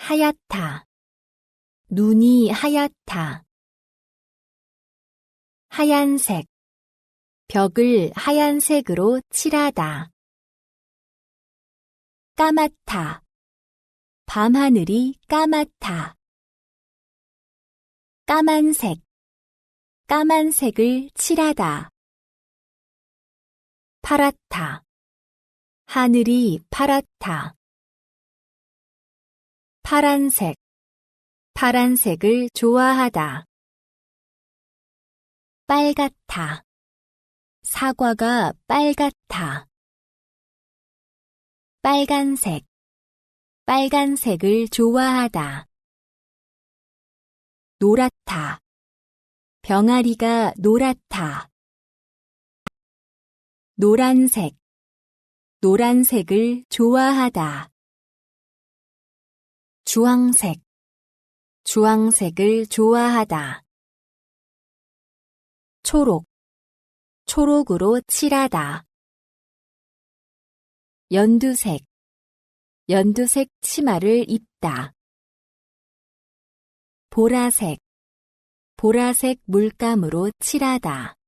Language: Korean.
하얗다. 눈이 하얗다. 하얀색. 벽을 하얀색으로 칠하다. 까맣다. 밤하늘이 까맣다. 까만색. 까만색을 칠하다. 파랗다. 하늘이 파랗다. 파란색. 파란색을 좋아하다. 빨갛다. 사과가 빨갛다. 빨간색. 빨간색을 좋아하다. 노랗다. 병아리가 노랗다. 노란색. 노란색을 좋아하다. 주황색. 주황색을 좋아하다. 초록. 초록으로 칠하다. 연두색. 연두색 치마를 입다. 보라색. 보라색 물감으로 칠하다.